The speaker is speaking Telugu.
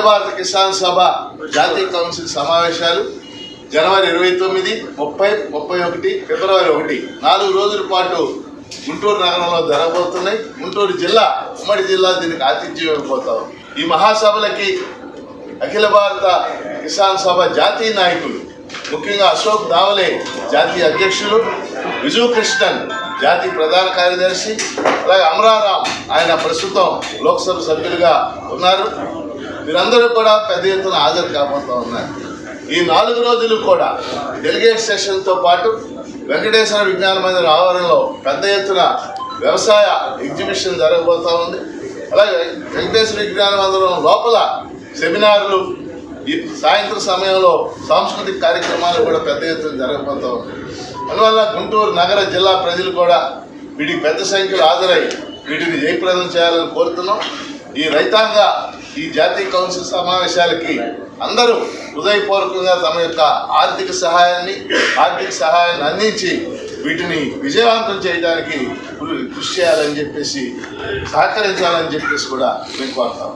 అఖిల భారత కిసాన్ సభ జాతీయ కౌన్సిల్ సమావేశాలు జనవరి ఇరవై తొమ్మిది ముప్పై ముప్పై ఒకటి ఫిబ్రవరి ఒకటి. నాలుగు రోజుల పాటు గుంటూరు నగరంలో జరగబోతున్నాయి. గుంటూరు జిల్లా ఉమ్మడి జిల్లా దీనికి ఆతిథ్యం ఇవ్వబోతాం ఈ మహాసభలకి అఖిల భారత కిసాన్ సభ జాతీయ నాయకులు ముఖ్యంగా అశోక్ దావలే జాతీయ అధ్యక్షులు విజు కృష్ణన్ జాతీయ ప్రధాన కార్యదర్శి అలాగే అమరారాం ఆయన ప్రస్తుతం లోక్సభ సభ్యులుగా ఉన్నారు. వీరందరూ కూడా పెద్ద ఎత్తున హాజరు కాబోతూ ఉన్నారు. ఈ నాలుగు రోజులు కూడా డెలిగేట్ సెషన్తో పాటు వెంకటేశ్వర విజ్ఞాన మందిర ఆవరణలో పెద్ద ఎత్తున వ్యవసాయ ఎగ్జిబిషన్ జరగబోతూ ఉంది. అలాగే వెంకటేశ్వర విజ్ఞాన మందిరం లోపల సెమినార్లు ఈ సాయంత్రం సమయంలో సాంస్కృతిక కార్యక్రమాలు కూడా పెద్ద ఎత్తున జరగబోతూ ఉంది. అందువల్ల గుంటూరు నగర జిల్లా ప్రజలు కూడా వీటికి పెద్ద సంఖ్యలో హాజరై వీటిని జయప్రదం చేయాలని కోరుతున్నాం. ఈ రైతాంగ ఈ జాతీయ కౌన్సిల్ సమావేశాలకి అందరూ హృదయపూర్వకంగా తమ యొక్క ఆర్థిక సహాయాన్ని ఆర్థిక సహాయాన్ని అందించి వీటిని విజయవంతం చేయడానికి కృషి చేయాలని చెప్పేసి సహకరించాలని చెప్పేసి కూడా మేము కోరుతాం.